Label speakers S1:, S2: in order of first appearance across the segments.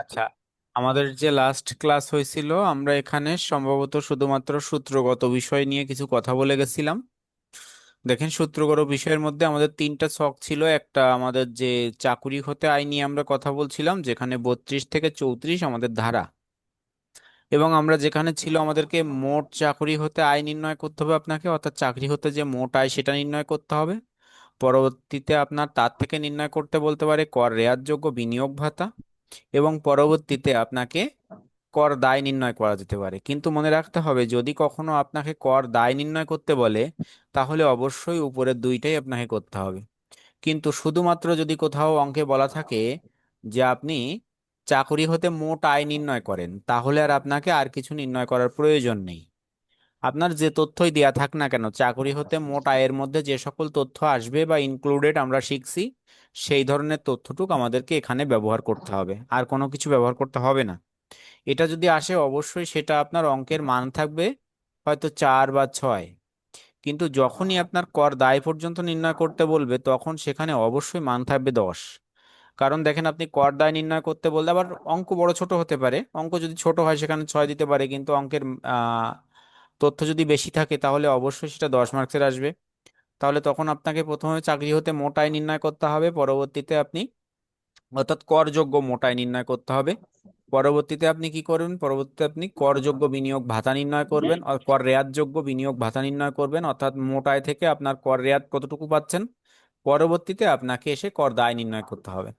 S1: আচ্ছা আমাদের যে লাস্ট ক্লাস হয়েছিল, আমরা এখানে সম্ভবত শুধুমাত্র সূত্রগত বিষয় নিয়ে কিছু কথা বলে গেছিলাম। দেখেন, সূত্রগত বিষয়ের মধ্যে আমাদের তিনটা ছক ছিল। একটা আমাদের যে চাকুরি হতে আয় নিয়ে আমরা কথা বলছিলাম, যেখানে বত্রিশ থেকে চৌত্রিশ আমাদের ধারা। এবং আমরা যেখানে ছিল, আমাদেরকে মোট চাকরি হতে আয় নির্ণয় করতে হবে আপনাকে, অর্থাৎ চাকরি হতে যে মোট আয় সেটা নির্ণয় করতে হবে। পরবর্তীতে আপনার তার থেকে নির্ণয় করতে বলতে পারে কর রেয়াতযোগ্য বিনিয়োগ ভাতা। এবং পরবর্তীতে আপনাকে কর দায় নির্ণয় করা যেতে পারে। কিন্তু মনে রাখতে হবে, যদি কখনো আপনাকে কর দায় নির্ণয় করতে বলে, তাহলে অবশ্যই উপরের দুইটাই আপনাকে করতে হবে। কিন্তু শুধুমাত্র যদি কোথাও অঙ্কে বলা থাকে যে আপনি চাকরি হতে মোট আয় নির্ণয় করেন, তাহলে আর আপনাকে আর কিছু নির্ণয় করার প্রয়োজন নেই। আপনার যে তথ্যই দেয়া থাক না কেন চাকরি হতে মোট আয়ের মধ্যে যে সকল তথ্য আসবে বা ইনক্লুডেড আমরা শিখছি সেই ধরনের তথ্যটুকু আমাদেরকে এখানে ব্যবহার করতে হবে। আর কোনো কিছু ব্যবহার করতে হবে না। এটা যদি আসে অবশ্যই সেটা আপনার অঙ্কের মান থাকবে হয়তো চার বা ছয়। কিন্তু যখনই আপনার কর দায় পর্যন্ত নির্ণয় করতে বলবে তখন সেখানে অবশ্যই মান থাকবে দশ। কারণ দেখেন আপনি কর দায় নির্ণয় করতে বললে আবার অঙ্ক বড় ছোট হতে পারে। অঙ্ক যদি ছোট হয় সেখানে ছয় দিতে পারে কিন্তু অঙ্কের তথ্য যদি বেশি থাকে, তাহলে অবশ্যই সেটা দশ মার্কসের আসবে। তাহলে তখন আপনাকে প্রথমে চাকরি হতে মোট আয় নির্ণয় করতে হবে, পরবর্তীতে আপনি অর্থাৎ করযোগ্য মোট আয় নির্ণয় করতে হবে। পরবর্তীতে আপনি কি করবেন? পরবর্তীতে আপনি করযোগ্য বিনিয়োগ ভাতা নির্ণয় করবেন, আর কর রেয়াতযোগ্য বিনিয়োগ ভাতা নির্ণয় করবেন, অর্থাৎ মোট আয় থেকে আপনার কর রেয়াত কতটুকু পাচ্ছেন, পরবর্তীতে আপনাকে এসে কর দায় নির্ণয় করতে হবে।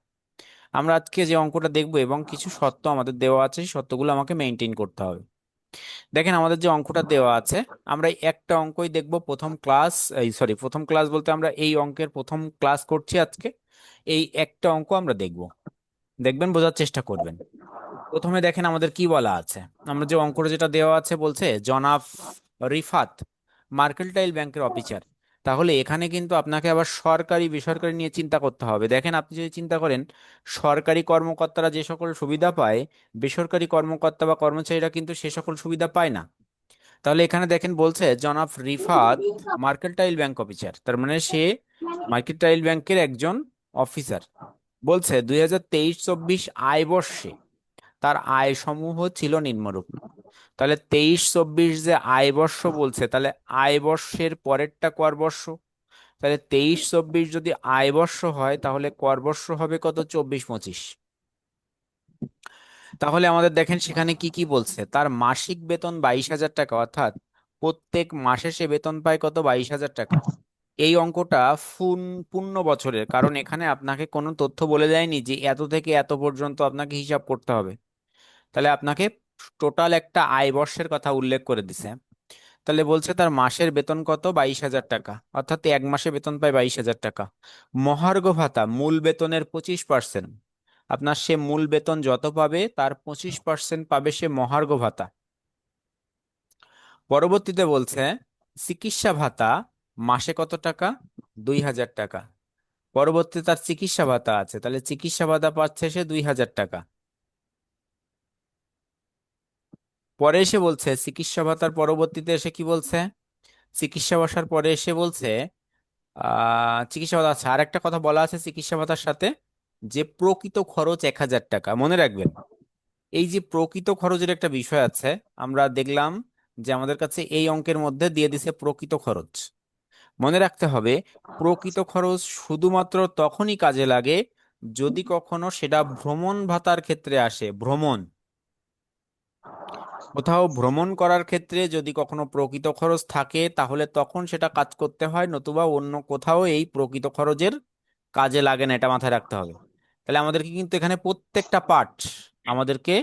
S1: আমরা আজকে যে অঙ্কটা দেখব, এবং কিছু শর্ত আমাদের দেওয়া আছে, সেই শর্তগুলো আমাকে মেনটেন করতে হবে। দেখেন আমাদের যে অঙ্কটা দেওয়া আছে, আমরা একটা অঙ্কই দেখব প্রথম ক্লাস এই সরি প্রথম ক্লাস বলতে আমরা এই অঙ্কের প্রথম ক্লাস করছি আজকে। এই একটা অঙ্ক আমরা দেখব। দেখবেন, বোঝার চেষ্টা করবেন। প্রথমে দেখেন আমাদের কি বলা আছে। আমরা যে অঙ্কটা যেটা দেওয়া আছে বলছে, জনাব রিফাত, মার্কেন্টাইল ব্যাংকের অফিসার তাহলে এখানে কিন্তু আপনাকে আবার সরকারি, বেসরকারি নিয়ে চিন্তা করতে হবে। দেখেন, আপনি যদি চিন্তা করেন, সরকারি কর্মকর্তারা যে সকল সুবিধা পায়, বেসরকারি কর্মকর্তা বা কর্মচারীরা কিন্তু সে সকল সুবিধা পায় না। তাহলে এখানে দেখেন বলছে, জনাব রিফাত মার্কেন্টাইল ব্যাংক অফিসার। তার মানে সে মার্কেন্টাইল ব্যাংকের একজন অফিসার। বলছে, দুই হাজার তেইশ চব্বিশ আয় বর্ষে তার আয় সমূহ ছিল নিম্নরূপ। তাহলে তেইশ চব্বিশ যে আয় বর্ষ বলছে, তাহলে আয় বর্ষের পরেরটা কর বর্ষ? তাহলে তেইশ চব্বিশ যদি আয় বর্ষ হয়, তাহলে কর বর্ষ হবে কত? চব্বিশ পঁচিশ। তাহলে আমাদের দেখেন সেখানে কি কি বলছে। তার মাসিক বেতন বাইশ হাজার টাকা, অর্থাৎ প্রত্যেক মাসে সে বেতন পায় কত? বাইশ হাজার টাকা। এই অঙ্কটা ফুন, পূর্ণ বছরের, কারণ এখানে আপনাকে কোনো তথ্য বলে দেয়নি যে এত থেকে এত পর্যন্ত আপনাকে হিসাব করতে হবে। তাহলে আপনাকে টোটাল একটা আয় বর্ষের কথা উল্লেখ করে দিছে। তাহলে বলছে তার মাসের বেতন কত? বাইশ হাজার টাকা। অর্থাৎ এক মাসে বেতন পায় বাইশ হাজার টাকা। মহার্ঘ ভাতা, মূল বেতনের পঁচিশ পার্সেন্ট। আপনার সে মূল বেতন যত পাবে, তার পঁচিশ পার্সেন্ট পাবে সে মহার্ঘ ভাতা। পরবর্তীতে বলছে, চিকিৎসা ভাতা মাসে কত টাকা? দুই হাজার টাকা। পরবর্তীতে তার চিকিৎসা ভাতা আছে। তাহলে চিকিৎসা ভাতা পাচ্ছে সে দুই হাজার টাকা। পরে এসে বলছে, চিকিৎসা ভাতার পরবর্তীতে এসে কি বলছে? চিকিৎসা বসার পরে এসে বলছে আহ চিকিৎসা ভাতা আছে। আর একটা কথা বলা আছে চিকিৎসা ভাতার সাথে, যে প্রকৃত খরচ এক হাজার টাকা। মনে রাখবেন, এই যে প্রকৃত খরচের একটা বিষয় আছে, আমরা দেখলাম যে আমাদের কাছে এই অঙ্কের মধ্যে দিয়ে দিছে প্রকৃত খরচ। মনে রাখতে হবে, প্রকৃত খরচ শুধুমাত্র তখনই কাজে লাগে যদি কখনো সেটা ভ্রমণ ভাতার ক্ষেত্রে আসে। ভ্রমণ। কোথাও ভ্রমণ করার ক্ষেত্রে যদি কখনো প্রকৃত খরচ থাকে, তাহলে তখন সেটা কাজ করতে হয়, নতুবা অন্য কোথাও এই প্রকৃত খরচের কাজে লাগে না, এটা মাথায় রাখতে হবে। তাহলে আমাদেরকে কিন্তু এখানে প্রত্যেকটা পার্ট আমাদেরকে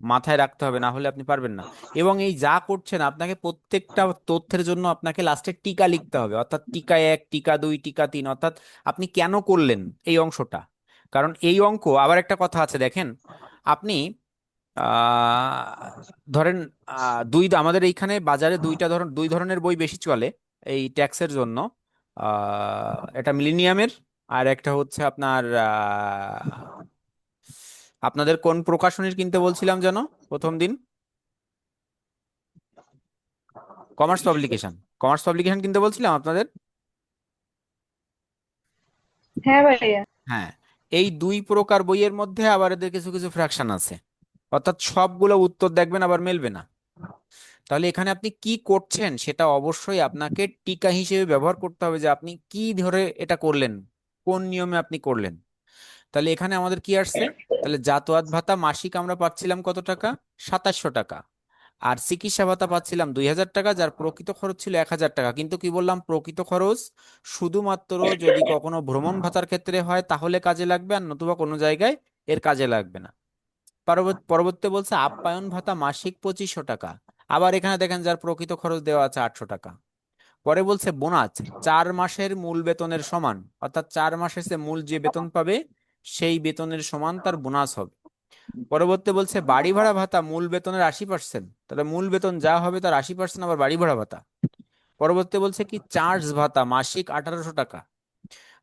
S1: মাথায় রাখতে হবে, না হলে আপনি পারবেন না। এবং এই যা করছেন, আপনাকে প্রত্যেকটা তথ্যের জন্য আপনাকে লাস্টে টিকা লিখতে হবে। অর্থাৎ টিকা এক, টিকা দুই, টিকা তিন, অর্থাৎ আপনি কেন করলেন এই অংশটা? কারণ এই অঙ্ক আবার একটা কথা আছে, দেখেন, আপনি ধরেন দুই আমাদের এইখানে বাজারে দুইটা ধরন দুই ধরনের বই বেশি চলে এই ট্যাক্সের জন্য। এটা মিলেনিয়ামের আর একটা হচ্ছে আপনার আপনাদের কোন প্রকাশনীর কিনতে বলছিলাম যেন প্রথম দিন? কমার্স পাবলিকেশন কমার্স পাবলিকেশন কিনতে বলছিলাম আপনাদের?
S2: হ্যাঁ ভাইয়া।
S1: হ্যাঁ এই দুই প্রকার বইয়ের মধ্যে আবার এদের কিছু কিছু ফ্র্যাকশন আছে। অর্থাৎ সবগুলো উত্তর দেখবেন, আবার মেলবে না। তাহলে এখানে আপনি কি করছেন সেটা অবশ্যই আপনাকে টিকা হিসেবে ব্যবহার করতে হবে যে আপনি কি ধরে এটা করলেন, কোন নিয়মে আপনি করলেন। তাহলে এখানে আমাদের কি আসছে? তাহলে জাতওয়াত ভাতা মাসিক আমরা পাচ্ছিলাম কত টাকা? সাতাশশো টাকা। আর চিকিৎসা ভাতা পাচ্ছিলাম দুই হাজার টাকা, যার প্রকৃত খরচ ছিল এক হাজার টাকা। কিন্তু কি বললাম? প্রকৃত খরচ শুধুমাত্র যদি কখনো ভ্রমণ ভাতার ক্ষেত্রে হয় তাহলে কাজে লাগবে, আর নতুবা কোনো জায়গায় এর কাজে লাগবে না। পরবর্তী বলছে আপ্যায়ন ভাতা মাসিক পঁচিশশো টাকা। আবার এখানে দেখেন যার প্রকৃত খরচ দেওয়া আছে আটশো টাকা। পরে বলছে বোনাস, চার মাসের মূল বেতনের সমান, অর্থাৎ চার মাসে সে মূল যে বেতন পাবে, সেই বেতনের সমান তার বোনাস হবে। পরবর্তী বলছে বাড়ি ভাড়া ভাতা মূল বেতনের আশি পার্সেন্ট, তাহলে মূল বেতন যা হবে তার আশি পার্সেন্ট আবার বাড়ি ভাড়া ভাতা। পরবর্তী বলছে কি চার্জ ভাতা মাসিক আঠারোশো টাকা।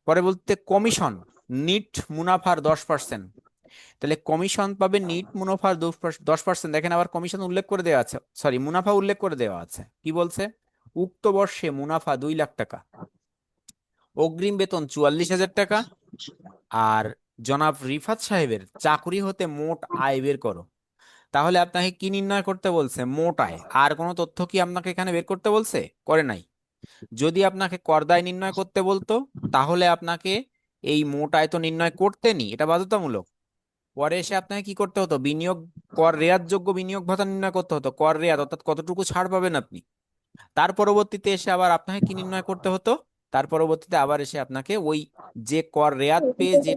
S1: পরে বলতে কমিশন, নিট মুনাফার দশ পার্সেন্ট। তাহলে কমিশন পাবে নিট মুনাফার দশ পার্সেন্ট দেখেন আবার কমিশন উল্লেখ করে দেওয়া আছে। সরি মুনাফা উল্লেখ করে দেওয়া আছে। কি বলছে? উক্ত বর্ষে মুনাফা দুই লাখ টাকা। অগ্রিম বেতন চুয়াল্লিশ হাজার টাকা। আর জনাব রিফাত সাহেবের চাকরি হতে মোট আয় বের করো। তাহলে আপনাকে কি নির্ণয় করতে বলছে? মোট আয়। আর কোনো তথ্য কি আপনাকে এখানে বের করতে বলছে? করে নাই। যদি আপনাকে করদায় নির্ণয় করতে বলতো, তাহলে আপনাকে এই মোট আয় তো নির্ণয় করতেনি। এটা বাধ্যতামূলক। পরে এসে আপনাকে কি করতে হতো? বিনিয়োগ কর রেয়াতযোগ্য বিনিয়োগ ভাতা নির্ণয় করতে হতো, কর রেয়াত, অর্থাৎ কতটুকু ছাড় পাবেন আপনি। তার পরবর্তীতে এসে আবার আপনাকে কি নির্ণয় করতে হতো? তার পরবর্তীতে আবার এসে আপনাকে ওই যে কর রেয়াত পেয়ে যে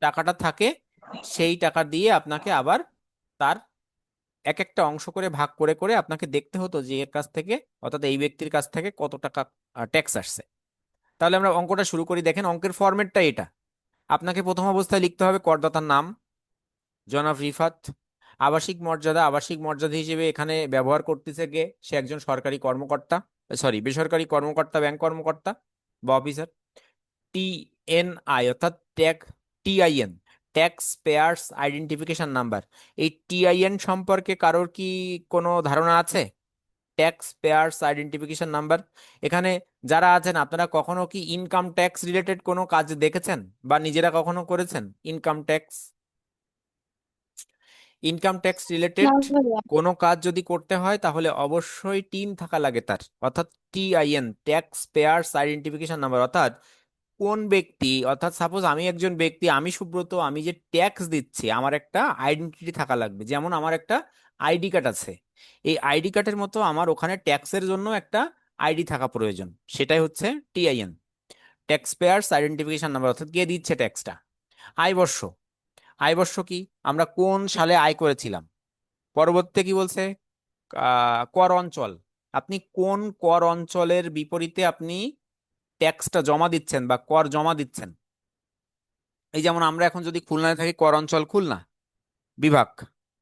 S1: টাকাটা থাকে, সেই টাকা দিয়ে আপনাকে আবার তার এক একটা অংশ করে, ভাগ করে করে আপনাকে দেখতে হতো যে এর কাছ থেকে, অর্থাৎ এই ব্যক্তির কাছ থেকে কত টাকা ট্যাক্স আসছে। তাহলে আমরা অঙ্কটা শুরু করি। দেখেন অঙ্কের ফরম্যাটটা এটা। আপনাকে প্রথম অবস্থায় লিখতে হবে করদাতার নাম জনাব রিফাত। আবাসিক মর্যাদা আবাসিক মর্যাদা হিসেবে এখানে ব্যবহার করতেছে কে? সে একজন সরকারি কর্মকর্তা সরি বেসরকারি কর্মকর্তা ব্যাংক কর্মকর্তা বা অফিসার টি এন আই অর্থাৎ tag TIN tax payers identification number এই টিআইএন সম্পর্কে কারোর কি কোনো ধারণা আছে? ট্যাক্স পেয়ার্স আইডেন্টিফিকেশন নাম্বার এখানে যারা আছেন, আপনারা কখনো কি ইনকাম ট্যাক্স রিলেটেড কোনো কাজ দেখেছেন বা নিজেরা কখনো করেছেন? Income tax income tax related কোনো কাজ যদি করতে হয় তাহলে অবশ্যই টিম থাকা লাগে তার। অর্থাৎ TIN tax payers identification number অর্থাৎ কোন ব্যক্তি অর্থাৎ সাপোজ আমি একজন ব্যক্তি আমি সুব্রত আমি যে ট্যাক্স দিচ্ছি আমার একটা আইডেন্টিটি থাকা লাগবে। যেমন আমার একটা আইডি কার্ড আছে। এই আইডি কার্ডের মতো আমার ওখানে ট্যাক্সের জন্য একটা আইডি থাকা প্রয়োজন। সেটাই হচ্ছে TIN tax payers identification number অর্থাৎ কে দিচ্ছে ট্যাক্সটা আয় বর্ষ। আয় বর্ষ কি? আমরা কোন সালে আয় করেছিলাম? পরবর্তী কি বলছে? কর অঞ্চল। আপনি কোন কর অঞ্চলের বিপরীতে আপনি ট্যাক্সটা জমা দিচ্ছেন বা কর জমা দিচ্ছেন? এই যেমন আমরা এখন যদি খুলনায় থাকি, কর অঞ্চল খুলনা, বিভাগ।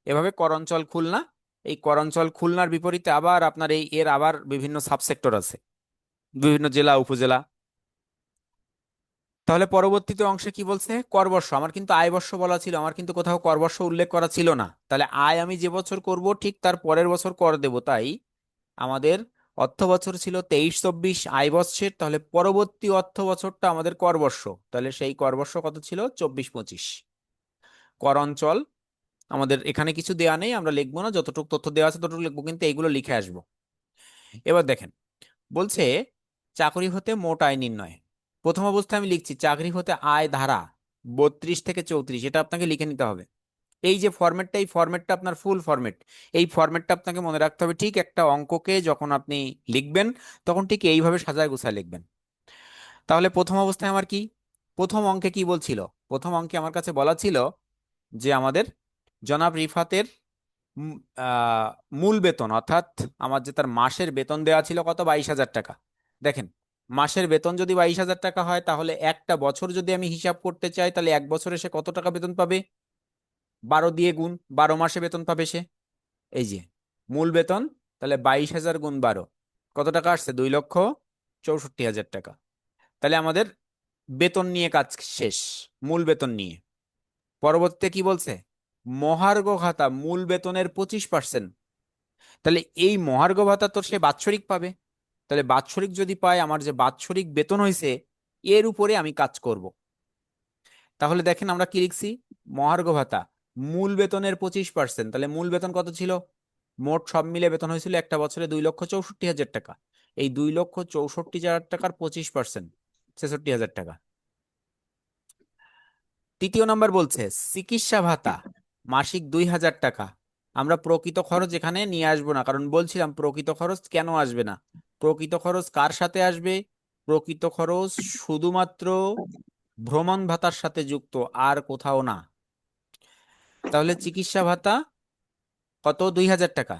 S1: এভাবে কর অঞ্চল খুলনা, এই কর অঞ্চল খুলনার বিপরীতে আবার আপনার এই, এর আবার বিভিন্ন সাবসেক্টর আছে। বিভিন্ন জেলা, উপজেলা তাহলে পরবর্তীতে অংশে কি বলছে? করবর্ষ। আমার কিন্তু আয় বর্ষ বলা ছিল, আমার কিন্তু কোথাও করবর্ষ উল্লেখ করা ছিল না। তাহলে আয় আমি যে বছর করব, ঠিক তার পরের বছর কর দেব। তাই আমাদের অর্থ বছর ছিল তেইশ চব্বিশ আয় বর্ষের তাহলে পরবর্তী অর্থ বছরটা আমাদের করবর্ষ। তাহলে সেই করবর্ষ কত ছিল? চব্বিশ পঁচিশ। কর অঞ্চল, আমাদের এখানে কিছু দেওয়া নেই, আমরা লিখব না, যতটুকু তথ্য দেওয়া আছে ততটুকু লিখব, কিন্তু এইগুলো লিখে আসব। এবার দেখেন, বলছে চাকরি হতে মোট আয় নির্ণয়। প্রথম অবস্থায় আমি লিখছি, চাকরি হতে আয় ধারা বত্রিশ থেকে চৌত্রিশ, এটা আপনাকে লিখে নিতে হবে। এই যে ফরম্যাটটা এই ফরম্যাটটা আপনার ফুল ফরম্যাট এই ফরম্যাটটা আপনাকে মনে রাখতে হবে, ঠিক একটা অঙ্ককে যখন আপনি লিখবেন, তখন ঠিক এইভাবে সাজায় গুছায় লিখবেন। তাহলে প্রথম অবস্থায় আমার কি? প্রথম অঙ্কে কি বলছিল? প্রথম অঙ্কে আমার কাছে বলা ছিল যে আমাদের জনাব রিফাতের মূল বেতন, অর্থাৎ আমার যে তার মাসের বেতন দেওয়া ছিল কত? বাইশ হাজার টাকা। দেখেন মাসের বেতন যদি বাইশ হাজার টাকা হয়, তাহলে একটা বছর যদি আমি হিসাব করতে চাই, তাহলে এক বছরে সে কত টাকা বেতন পাবে? বারো দিয়ে গুণ, বারো মাসে বেতন পাবে সে। এই যে, মূল বেতন, তাহলে বাইশ হাজার গুণ বারো। কত টাকা আসছে? দুই লক্ষ চৌষট্টি হাজার টাকা। তাহলে আমাদের বেতন নিয়ে কাজ শেষ, মূল বেতন নিয়ে। পরবর্তীতে কি বলছে? মহার্ঘ ভাতা, মূল বেতনের পঁচিশ পার্সেন্ট। তাহলে এই মহার্ঘ ভাতা তো সে বাৎসরিক পাবে। তাহলে বাৎসরিক যদি পাই, আমার যে বাৎসরিক বেতন হয়েছে এর উপরে আমি কাজ করব। তাহলে দেখেন আমরা কি লিখছি? মহার্ঘ ভাতা। মূল বেতনের পঁচিশ পার্সেন্ট তাহলে মূল বেতন কত ছিল? মোট সব মিলে বেতন হয়েছিল একটা বছরে দুই লক্ষ চৌষট্টি হাজার টাকা। এই দুই লক্ষ চৌষট্টি হাজার টাকার পঁচিশ পার্সেন্ট ছেষট্টি হাজার টাকা। তৃতীয় নাম্বার বলছে, চিকিৎসা ভাতা, মাসিক দুই হাজার টাকা। আমরা প্রকৃত খরচ এখানে নিয়ে আসব না। কারণ বলছিলাম, প্রকৃত খরচ কেন আসবে না? প্রকৃত খরচ কার সাথে আসবে? প্রকৃত খরচ শুধুমাত্র ভ্রমণ ভাতার সাথে যুক্ত, আর কোথাও না। তাহলে চিকিৎসা ভাতা কত? দুই হাজার টাকা।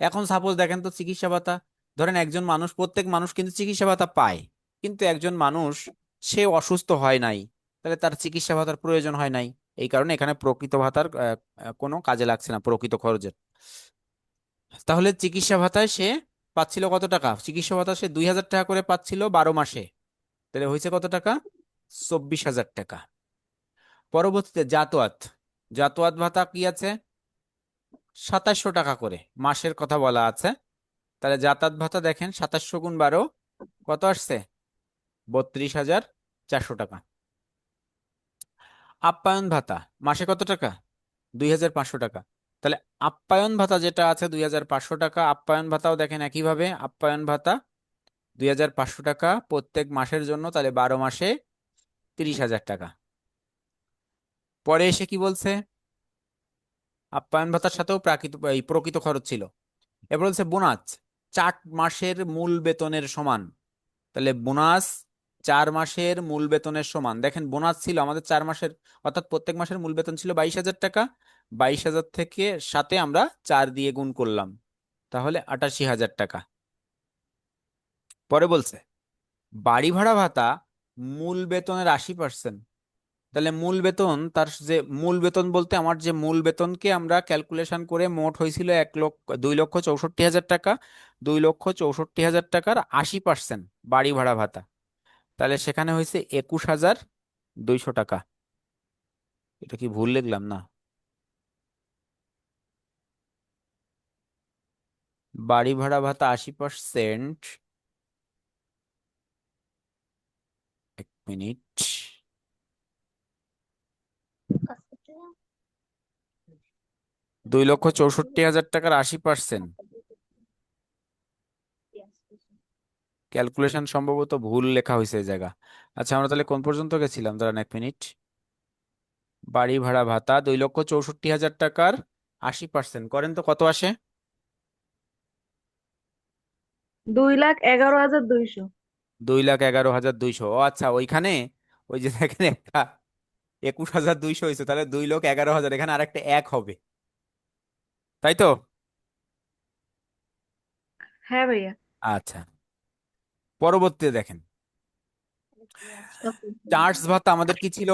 S1: এখন সাপোজ দেখেন তো চিকিৎসা ভাতা, ধরেন একজন মানুষ, প্রত্যেক মানুষ কিন্তু চিকিৎসা ভাতা পায়, কিন্তু একজন মানুষ সে অসুস্থ হয় নাই, তাহলে তার চিকিৎসা ভাতার প্রয়োজন হয় নাই। এই কারণে এখানে প্রকৃত ভাতার কোনো কাজে লাগছে না প্রকৃত খরচের। তাহলে চিকিৎসা ভাতায় সে পাচ্ছিল কত টাকা? চিকিৎসা ভাতা সে দুই হাজার টাকা করে পাচ্ছিল বারো মাসে। তাহলে হয়েছে কত টাকা? চব্বিশ হাজার টাকা। পরবর্তীতে যাতায়াত জাতোয়াত ভাতা কি আছে? সাতাশশো টাকা করে মাসের কথা বলা আছে। তাহলে যাতায়াত ভাতা দেখেন, সাতাশশো গুণ বারো, কত আসছে? বত্রিশ হাজার চারশো টাকা। আপ্যায়ন ভাতা, মাসে কত টাকা? দুই হাজার পাঁচশো টাকা। তাহলে আপ্যায়ন ভাতা যেটা আছে দুই হাজার পাঁচশো টাকা, আপ্যায়ন ভাতাও দেখেন একইভাবে, আপ্যায়ন ভাতা দুই হাজার পাঁচশো টাকা প্রত্যেক মাসের জন্য, তাহলে বারো মাসে তিরিশ হাজার টাকা। পরে এসে কি বলছে? আপ্যায়ন ভাতার সাথেও প্রাকৃত, এই প্রকৃত খরচ ছিল। এবার বলছে বোনাস, চার মাসের মূল বেতনের সমান। তাহলে বোনাস চার মাসের মূল বেতনের সমান। দেখেন, বোনাস ছিল আমাদের চার মাসের, অর্থাৎ প্রত্যেক মাসের মূল বেতন ছিল বাইশ হাজার টাকা। বাইশ হাজার থেকে সাথে আমরা চার দিয়ে গুণ করলাম। তাহলে আটাশি হাজার টাকা। পরে বলছে, বাড়ি ভাড়া ভাতা মূল বেতনের আশি পার্সেন্ট। তাহলে মূল বেতন তার যে, মূল বেতন বলতে আমার যে মূল বেতনকে আমরা ক্যালকুলেশন করে মোট হয়েছিল এক লক্ষ, দুই লক্ষ চৌষট্টি হাজার টাকা। দুই লক্ষ চৌষট্টি হাজার টাকার আশি পার্সেন্ট বাড়ি ভাড়া ভাতা। তাহলে সেখানে হয়েছে একুশ হাজার দুইশো টাকা। এটা কি ভুল লিখলাম না? বাড়ি ভাড়া ভাতা আশি পার্সেন্ট। এক মিনিট। দুই লক্ষ চৌষট্টি হাজার টাকার আশি পার্সেন্ট। ক্যালকুলেশন সম্ভবত ভুল লেখা হয়েছে এই জায়গা। আচ্ছা আমরা তাহলে কোন পর্যন্ত গেছিলাম? দাঁড়ান এক মিনিট। বাড়ি ভাড়া ভাতা দুই লক্ষ চৌষট্টি হাজার টাকার আশি পার্সেন্ট করেন তো কত আসে?
S2: দুই লাখ এগারো হাজার দুইশো।
S1: দুই লাখ এগারো হাজার দুইশো। ও আচ্ছা ওইখানে ওই যে দেখেন একটা একুশ হাজার দুইশো হয়েছে তাহলে দুই লক্ষ এগারো হাজার এখানে আরেকটা এক হবে। তাই তো?
S2: হ্যাঁ ভাইয়া।
S1: আচ্ছা। পরবর্তীতে দেখেন। চার্জ ভাতা আমাদের কি ছিল?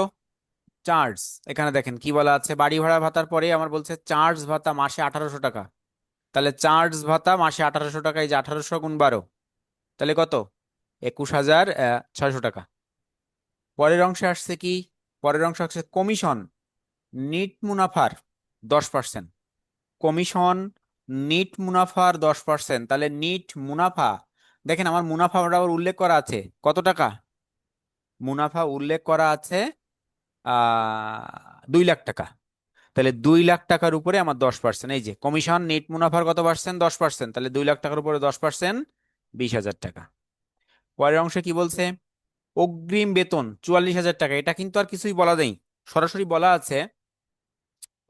S1: চার্জ। এখানে দেখেন কি বলা আছে? বাড়ি ভাড়া ভাতার পরে আমার বলছে, চার্জ ভাতা মাসে আঠারোশো টাকা। তাহলে চার্জ ভাতা মাসে আঠারোশো টাকা, এই যে আঠারোশো গুণ বারো, তাহলে কত? একুশ হাজার ছয়শো টাকা। পরের অংশে আসছে কি? পরের অংশে আসছে কমিশন। নিট মুনাফার দশ পার্সেন্ট। কমিশন নিট মুনাফার দশ পার্সেন্ট। তাহলে নিট মুনাফা দেখেন আমার মুনাফা আবার উল্লেখ করা আছে। কত টাকা? মুনাফা উল্লেখ করা আছে দুই লাখ টাকা। তাহলে দুই লাখ টাকার উপরে আমার দশ পার্সেন্ট এই যে কমিশন নেট মুনাফার কত পার্সেন্ট দশ পার্সেন্ট তাহলে দুই লাখ টাকার উপরে দশ পার্সেন্ট বিশ হাজার টাকা। পরের অংশে কি বলছে? অগ্রিম বেতন, চুয়াল্লিশ হাজার টাকা। এটা কিন্তু আর কিছুই বলা নেই। সরাসরি বলা আছে,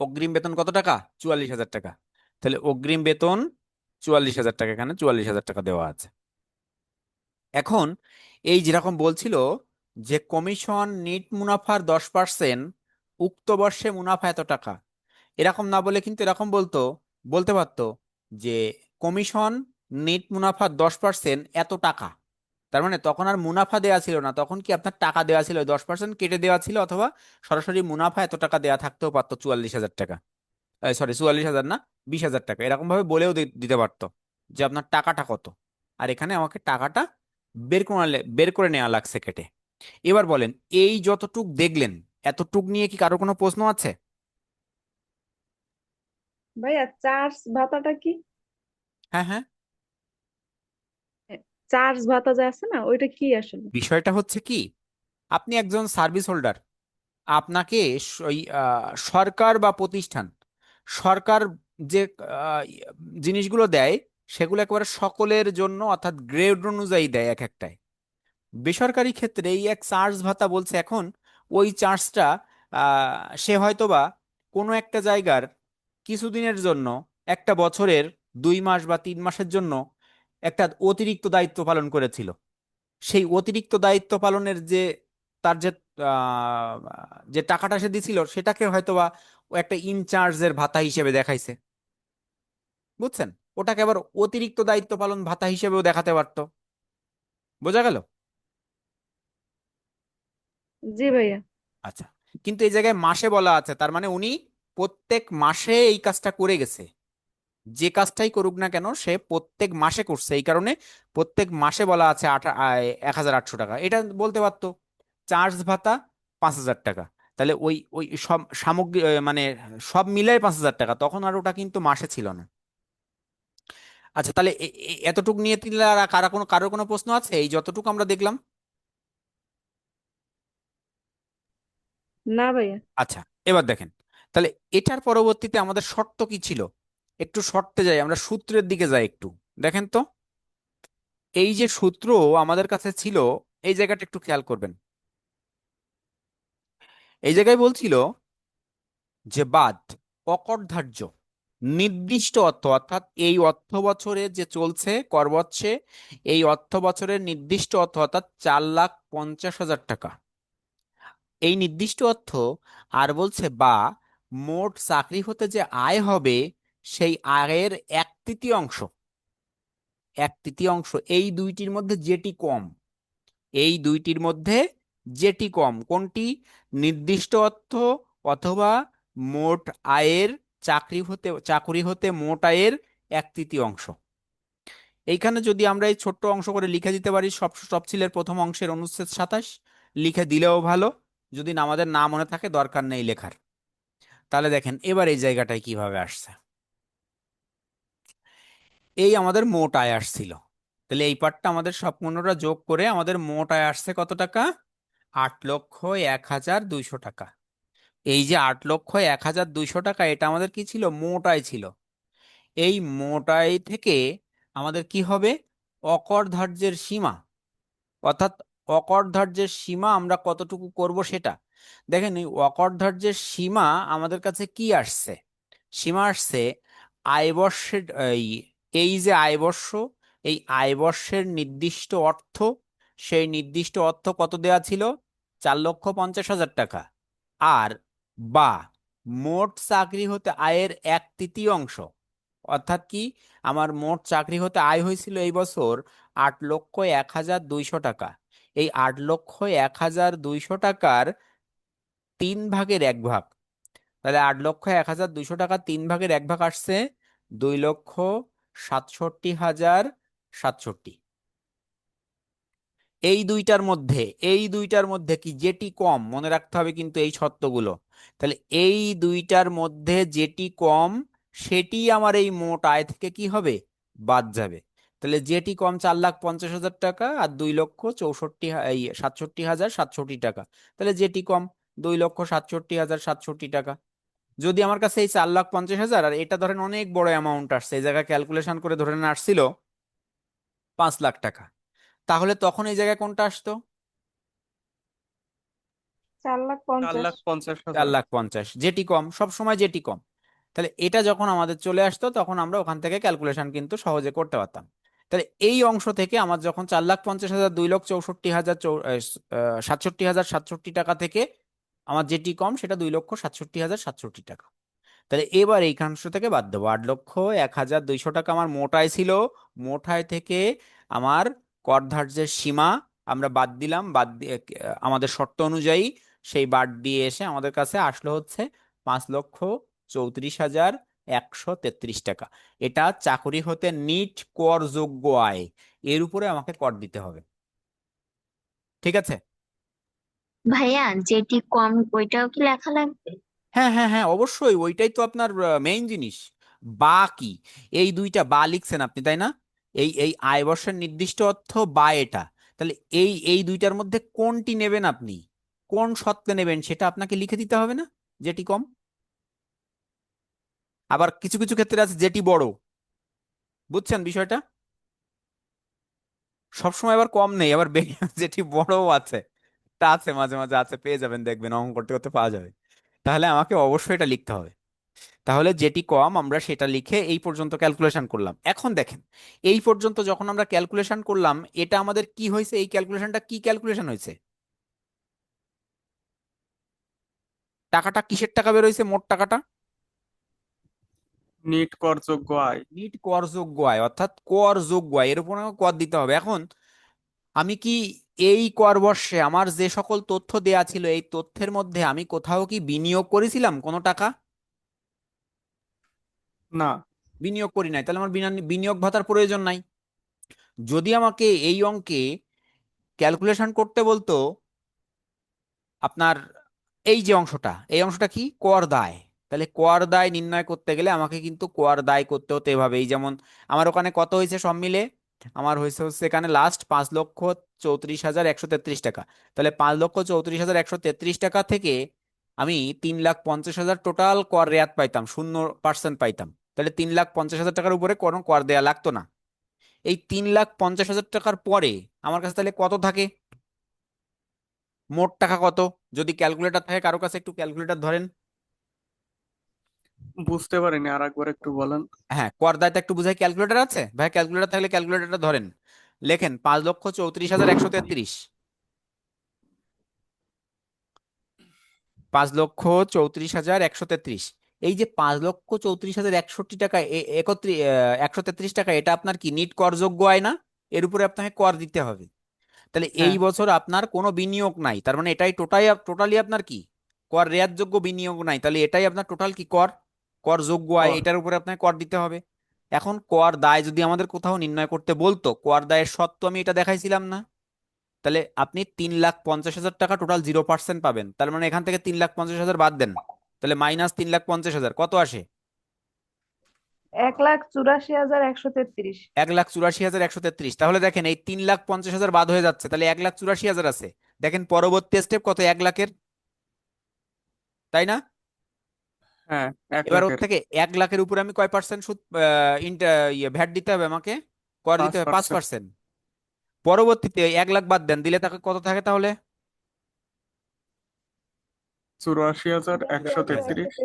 S1: অগ্রিম বেতন কত টাকা? চুয়াল্লিশ হাজার টাকা। তাহলে অগ্রিম বেতন চুয়াল্লিশ হাজার টাকা, এখানে চুয়াল্লিশ হাজার টাকা দেওয়া আছে। এখন এই যেরকম বলছিল যে কমিশন নিট মুনাফার দশ পার্সেন্ট, উক্ত বর্ষে মুনাফা এত টাকা। এরকম না বলে কিন্তু এরকম বলতো, বলতে পারতো যে কমিশন নিট মুনাফার দশ পার্সেন্ট এত টাকা। তার মানে তখন আর মুনাফা দেওয়া ছিল না, তখন কি আপনার টাকা দেওয়া ছিল? দশ পার্সেন্ট কেটে দেওয়া ছিল অথবা সরাসরি মুনাফা এত টাকা দেওয়া থাকতেও পারতো চুয়াল্লিশ হাজার টাকা। সরি চুয়াল্লিশ হাজার না, বিশ হাজার টাকা। এরকম ভাবে বলেও দিতে পারতো যে আপনার টাকাটা কত। আর এখানে আমাকে টাকাটা বের করে বের করে নেওয়া লাগছে কেটে। এবার বলেন এই যতটুক দেখলেন এতটুক নিয়ে কি কারও কোনো প্রশ্ন আছে?
S2: ভাইয়া চার্জ ভাতাটা কি?
S1: হ্যাঁ হ্যাঁ।
S2: চার্জ ভাতা যে আছে না ওইটা কি আসলে?
S1: বিষয়টা হচ্ছে কি আপনি একজন সার্ভিস হোল্ডার আপনাকে ওই সরকার বা প্রতিষ্ঠান সরকার যে জিনিসগুলো দেয় সেগুলো একেবারে সকলের জন্য, অর্থাৎ গ্রেড অনুযায়ী দেয় এক একটায় বেসরকারি ক্ষেত্রে এই এক চার্জ ভাতা বলছে এখন, ওই চার্জটা সে হয়তোবা কোনো একটা জায়গার কিছুদিনের জন্য, একটা বছরের দুই মাস বা তিন মাসের জন্য একটা অতিরিক্ত দায়িত্ব পালন করেছিল। সেই অতিরিক্ত দায়িত্ব পালনের যে, তার যে যে টাকাটা সে দিছিল, সেটাকে হয়তোবা একটা ইনচার্জের ভাতা হিসেবে দেখাইছে। বুঝছেন? ওটাকে আবার অতিরিক্ত দায়িত্ব পালন ভাতা হিসেবেও দেখাতে পারতো। বোঝা গেল?
S2: জি ভাইয়া।
S1: আচ্ছা কিন্তু এই জায়গায় মাসে বলা আছে তার মানে উনি প্রত্যেক মাসে এই কাজটা করে গেছে। যে কাজটাই করুক না কেন সে প্রত্যেক মাসে করছে। এই কারণে প্রত্যেক মাসে বলা আছে আট এক হাজার আটশো টাকা। এটা বলতে পারতো চার্জ ভাতা পাঁচ হাজার টাকা। তাহলে ওই ওই সব সামগ্রী মানে সব মিলাই পাঁচ হাজার টাকা। তখন আর ওটা কিন্তু মাসে ছিল না। আচ্ছা তাহলে এতটুকু নিয়ে দিলে আর কারও কোনো কারোর কোনো প্রশ্ন আছে? এই যতটুকু আমরা দেখলাম?
S2: না ভাইয়া।
S1: আচ্ছা এবার দেখেন। তাহলে এটার পরবর্তীতে আমাদের শর্ত কি ছিল? একটু শর্তে যাই আমরা সূত্রের দিকে যাই একটু। দেখেন তো এই যে সূত্র আমাদের কাছে ছিল এই জায়গাটা একটু খেয়াল করবেন। এই জায়গায় বলছিল যে বাদ অকরধার্য। নির্দিষ্ট অর্থ, অর্থাৎ এই অর্থ বছরে যে চলছে, কর বছরে, এই অর্থ বছরের নির্দিষ্ট অর্থ, অর্থাৎ চার লাখ পঞ্চাশ হাজার টাকা। এই নির্দিষ্ট অর্থ আর বলছে বা, মোট চাকরি হতে যে আয় হবে, সেই আয়ের এক তৃতীয়াংশ। এক তৃতীয়াংশ, এই দুইটির মধ্যে যেটি কম, এই দুইটির মধ্যে যেটি কম, কোনটি? নির্দিষ্ট অর্থ অথবা মোট আয়ের চাকরি হতে চাকরি হতে মোট আয়ের এক তৃতীয় অংশ। এইখানে যদি আমরা এই ছোট্ট অংশ করে লিখে দিতে পারি, সব তফসিলের প্রথম অংশের অনুচ্ছেদ সাতাশ, লিখে দিলেও ভালো, যদি আমাদের না মনে থাকে দরকার নেই লেখার। তাহলে দেখেন, এবার এই জায়গাটায় কীভাবে আসছে। এই আমাদের মোট আয় আসছিল। তাহলে এই পার্টটা আমাদের সম্পূর্ণটা যোগ করে আমাদের মোট আয় আসছে কত টাকা? আট লক্ষ এক হাজার দুইশো টাকা। এই যে আট লক্ষ এক হাজার দুইশো টাকা, এটা আমাদের কি ছিল? মোট আয় ছিল। এই মোট আয় থেকে আমাদের কি হবে? অকরধার্যের সীমা। অর্থাৎ অকরধার্যের সীমা আমরা কতটুকু করব সেটা? দেখেন, এই অকরধার্যের সীমা আমাদের কাছে কি আসছে? সীমা আসছে আয়বর্ষের, এই এই যে আয়বর্ষ, এই আয়বর্ষের নির্দিষ্ট অর্থ, সেই নির্দিষ্ট অর্থ কত দেয়া ছিল? চার লক্ষ পঞ্চাশ হাজার টাকা। আর বা মোট চাকরি হতে আয়ের এক তৃতীয়াংশ অর্থাৎ কি? আমার মোট চাকরি হতে আয় হয়েছিল এই বছর আট লক্ষ এক হাজার দুইশো টাকা। এই আট লক্ষ এক হাজার দুইশো টাকার তিন ভাগের এক ভাগ। তাহলে আট লক্ষ এক হাজার দুইশো টাকা তিন ভাগের এক ভাগ আসছে দুই লক্ষ সাতষট্টি হাজার সাতষট্টি। এই দুইটার মধ্যে, এই দুইটার মধ্যে কি যেটি কম? মনে রাখতে হবে কিন্তু এই শর্তগুলো। তাহলে এই দুইটার মধ্যে যেটি কম, সেটি আমার এই মোট আয় থেকে কি হবে? বাদ যাবে। তাহলে যেটি কম চার লাখ পঞ্চাশ হাজার টাকা আর দুই লক্ষ চৌষট্টি এই সাতষট্টি হাজার সাতষট্টি টাকা। তাহলে যেটি কম, দুই লক্ষ সাতষট্টি হাজার সাতষট্টি টাকা। যদি আমার কাছে এই চার লাখ পঞ্চাশ হাজার, আর এটা ধরেন অনেক বড় অ্যামাউন্ট আসছে, এই জায়গায় ক্যালকুলেশন করে ধরে নেওয়া আসছিল পাঁচ লাখ টাকা। তাহলে তখন এই জায়গায় কোনটা আসতো?
S2: চার লাখ
S3: চার
S2: পঞ্চাশ
S3: লাখ পঞ্চাশ
S1: চার
S3: হাজার
S1: লাখ পঞ্চাশ। যেটি কম সব সময় যেটি কম। তাহলে এটা যখন আমাদের চলে আসতো তখন আমরা ওখান থেকে ক্যালকুলেশন কিন্তু সহজে করতে পারতাম। তাহলে এই অংশ থেকে আমার যখন চার লাখ পঞ্চাশ হাজার দুই লক্ষ চৌষট্টি হাজার চৌ সাতষট্টি হাজার সাতষট্টি টাকা থেকে আমার যেটি কম সেটা দুই লক্ষ সাতষট্টি হাজার সাতষট্টি টাকা। তাহলে এবার এই অংশ থেকে বাদ দেবো। আট লক্ষ এক হাজার দুইশো টাকা আমার মোটায় ছিল। মোটায় থেকে আমার কর ধার্যের সীমা আমরা বাদ দিলাম। বাদ দিয়ে আমাদের শর্ত অনুযায়ী সেই বাদ দিয়ে এসে আমাদের কাছে আসলো হচ্ছে পাঁচ লক্ষ চৌত্রিশ হাজার একশো তেত্রিশ টাকা। এটা চাকরি হতে নিট করযোগ্য আয় এর উপরে আমাকে কর দিতে হবে। ঠিক আছে?
S4: ভাইয়া যেটি কম ওইটাও কি লেখা লাগবে?
S1: হ্যাঁ হ্যাঁ হ্যাঁ অবশ্যই ওইটাই তো আপনার মেইন জিনিস। বা কি? এই দুইটা বা লিখছেন আপনি তাই না? এই এই আয় বর্ষের নির্দিষ্ট অর্থ বা এটা। তাহলে এই এই দুইটার মধ্যে কোনটি নেবেন আপনি? কোন শর্তে নেবেন সেটা আপনাকে লিখে দিতে হবে না? যেটি কম। আবার কিছু কিছু ক্ষেত্রে আছে যেটি বড়। বুঝছেন বিষয়টা? সবসময় আবার কম নেই, আবার যেটি বড়ও আছে, তা আছে, মাঝে মাঝে আছে, পেয়ে যাবেন, দেখবেন অঙ্ক করতে করতে পাওয়া যাবে। তাহলে আমাকে অবশ্যই এটা লিখতে হবে। তাহলে যেটি কম, আমরা সেটা লিখে এই পর্যন্ত ক্যালকুলেশন করলাম। এখন দেখেন, এই পর্যন্ত যখন আমরা ক্যালকুলেশন করলাম, এটা আমাদের কি হয়েছে? এই ক্যালকুলেশনটা কি ক্যালকুলেশন হয়েছে? টাকাটা কিসের টাকা বের হয়েছে মোট টাকাটা?
S3: নিট করযোগ্য আয়।
S1: নিট করযোগ্য আয় অর্থাৎ করযোগ্য আয়। এর উপর আমাকে কর দিতে হবে। এখন আমি কি এই কর বর্ষে আমার যে সকল তথ্য দেয়া ছিল এই তথ্যের মধ্যে আমি কোথাও কি বিনিয়োগ করেছিলাম কোনো টাকা?
S3: না।
S1: বিনিয়োগ করি নাই। তাহলে আমার বিনা- বিনিয়োগ ভাতার প্রয়োজন নাই। যদি আমাকে এই অঙ্কে ক্যালকুলেশন করতে বলতো আপনার এই যে অংশটা, এই অংশটা কি? কর দায়। তাহলে কর দায় নির্ণয় করতে গেলে আমাকে কিন্তু কর দায় করতে হতে এভাবে এই যেমন আমার ওখানে কত হয়েছে সব মিলে? আমার হয়েছে হচ্ছে এখানে লাস্ট পাঁচ লক্ষ চৌত্রিশ হাজার একশো তেত্রিশ টাকা। তাহলে পাঁচ লক্ষ চৌত্রিশ হাজার একশো তেত্রিশ টাকা থেকে আমি তিন লাখ পঞ্চাশ হাজার টোটাল কর রেয়াত পাইতাম, শূন্য পার্সেন্ট পাইতাম। তাহলে তিন লাখ পঞ্চাশ হাজার টাকার উপরে কোনো কর দেয়া লাগতো না। এই তিন লাখ পঞ্চাশ হাজার টাকার পরে আমার কাছে তাহলে কত থাকে? মোট টাকা কত? যদি ক্যালকুলেটর থাকে কারও কাছে একটু ক্যালকুলেটর ধরেন।
S3: বুঝতে পারিনি আর একবার একটু বলেন।
S1: হ্যাঁ কর দায়টা একটু বুঝাই ক্যালকুলেটর আছে? ভাই ক্যালকুলেটর থাকলে ক্যালকুলেটরটা ধরেন। লেখেন পাঁচ লক্ষ চৌত্রিশ হাজার একশো তেত্রিশ। পাঁচ লক্ষ চৌত্রিশ হাজার একশো তেত্রিশ। এই যে পাঁচ লক্ষ চৌত্রিশ হাজার একষট্টি টাকা একত্রিশ একশো তেত্রিশ টাকা এটা আপনার কি নিট করযোগ্য আয় না? এর উপরে আপনাকে কর দিতে হবে। তাহলে এই
S3: হ্যাঁ।
S1: বছর আপনার কোনো বিনিয়োগ নাই। তার মানে এটাই টোটাই টোটালি আপনার কি? কর রেয়াতযোগ্য বিনিয়োগ নাই। তাহলে এটাই আপনার টোটাল কি কর? কর যোগ্য
S3: আয়।
S1: এটার উপরে আপনাকে কর দিতে হবে। এখন কর দায় যদি আমাদের কোথাও নির্ণয় করতে বলতো কর দায়ের সত্ত্ব আমি এটা দেখাইছিলাম না। তাহলে আপনি তিন লাখ পঞ্চাশ হাজার টাকা টোটাল জিরো পার্সেন্ট পাবেন। তার মানে এখান থেকে তিন লাখ পঞ্চাশ হাজার বাদ দেন। তাহলে মাইনাস তিন লাখ পঞ্চাশ হাজার কত আসে?
S2: এক লাখ চুরাশি হাজার একশো তেত্রিশ।
S1: এক লাখ চুরাশি হাজার একশো তেত্রিশ। তাহলে দেখেন এই তিন লাখ পঞ্চাশ হাজার বাদ হয়ে যাচ্ছে। তাহলে এক লাখ চুরাশি হাজার আছে। দেখেন পরবর্তী স্টেপ কত? এক লাখের? তাই না?
S3: হ্যাঁ এক
S1: এবার ওর
S3: লাখের।
S1: থেকে এক লাখের উপরে আমি কয় পার্সেন্ট সুদ আহ, ইন্টা- ইয়ে ভ্যাট দিতে হবে আমাকে? কর
S3: পাঁচ
S1: দিতে হবে পাঁচ
S3: percent।
S1: পার্সেন্ট পরবর্তীতে এক লাখ বাদ দেন দিলে তাকে কত থাকে তাহলে?
S3: চুরাশি হাজার একশো তেত্রিশ।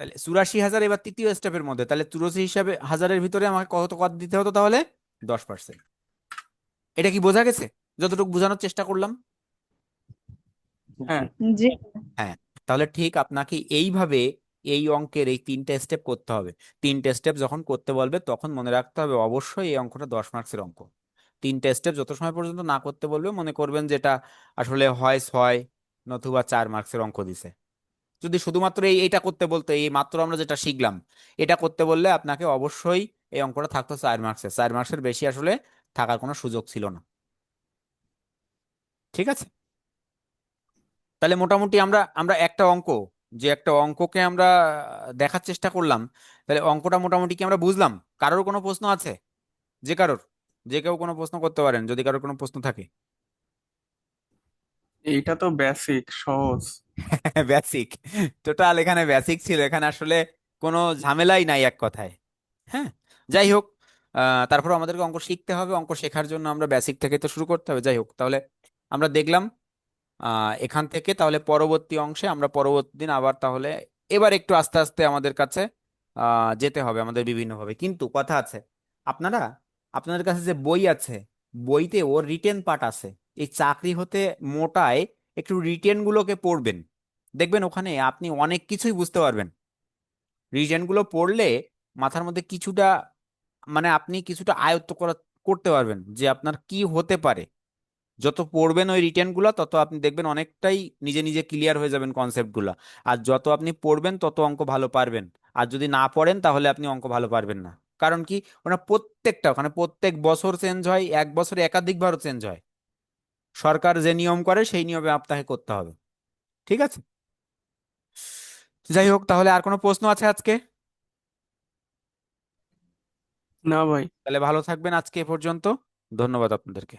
S1: তাহলে চুরাশি হাজার এবার তৃতীয় স্টেপের মধ্যে তাহলে চুরাশি হিসাবে হাজারের ভিতরে আমাকে কত কর দিতে হতো তাহলে? দশ পার্সেন্ট এটা কি বোঝা গেছে? যতটুকু বোঝানোর চেষ্টা করলাম?
S3: হ্যাঁ।
S2: জি।
S1: তাহলে ঠিক আপনাকে এইভাবে এই অঙ্কের এই তিনটে স্টেপ করতে হবে। তিনটে স্টেপ যখন করতে বলবে তখন মনে রাখতে হবে অবশ্যই এই অঙ্কটা দশ মার্কসের অঙ্ক। তিনটে স্টেপ যত সময় পর্যন্ত না করতে বলবে মনে করবেন যেটা আসলে হয় ছয় নতুবা চার মার্কসের অঙ্ক দিছে। যদি শুধুমাত্র এই, এইটা করতে বলতো, এই মাত্র আমরা যেটা শিখলাম, এটা করতে বললে আপনাকে অবশ্যই এই অঙ্কটা থাকতো চার মার্কসের চার মার্কসের বেশি আসলে থাকার কোনো সুযোগ ছিল না। ঠিক আছে? তাহলে মোটামুটি আমরা আমরা একটা অঙ্ক, যে একটা অঙ্ককে আমরা দেখার চেষ্টা করলাম, তাহলে অঙ্কটা মোটামুটি কি আমরা বুঝলাম? কারোর কোনো প্রশ্ন আছে? যে কারোর? যে কেউ কোনো প্রশ্ন করতে পারেন, যদি কারোর কোনো প্রশ্ন থাকে।
S3: এইটা তো বেসিক সহজ।
S1: বেসিক টোটাল এখানে বেসিক ছিল। এখানে আসলে কোনো ঝামেলাই নাই এক কথায়। হ্যাঁ? যাই হোক তারপর আমাদেরকে অঙ্ক শিখতে হবে। অঙ্ক শেখার জন্য আমরা বেসিক থেকে তো শুরু করতে হবে। যাই হোক, তাহলে আমরা দেখলাম এখান থেকে তাহলে পরবর্তী অংশে আমরা পরবর্তী দিন আবার তাহলে এবার একটু আস্তে আস্তে আমাদের কাছে যেতে হবে, আমাদের বিভিন্নভাবে। কিন্তু কথা আছে, আপনারা, আপনাদের কাছে যে বই আছে, বইতে ওর রিটেন পার্ট আছে। এই চাকরি হতে মোটায় একটু রিটেনগুলোকে পড়বেন। দেখবেন ওখানে আপনি অনেক কিছুই বুঝতে পারবেন। রিটেনগুলো পড়লে মাথার মধ্যে কিছুটা মানে আপনি কিছুটা আয়ত্ত করা, করতে পারবেন যে আপনার কি হতে পারে। যত পড়বেন ওই রিটেনগুলো, তত আপনি দেখবেন অনেকটাই নিজে নিজে ক্লিয়ার হয়ে যাবেন কনসেপ্টগুলো আর যত আপনি পড়বেন, তত অঙ্ক ভালো পারবেন। আর যদি না পড়েন, তাহলে আপনি অঙ্ক ভালো পারবেন না। কারণ কি? ওনার প্রত্যেকটা, ওখানে প্রত্যেক বছর চেঞ্জ হয়, এক বছরে একাধিকবারও চেঞ্জ হয়। সরকার যে নিয়ম করে সেই নিয়মে আপনাকে করতে হবে। ঠিক আছে? যাই হোক তাহলে আর কোনো প্রশ্ন আছে আজকে?
S3: না ভাই।
S1: তাহলে ভালো থাকবেন আজকে এ পর্যন্ত। ধন্যবাদ আপনাদেরকে।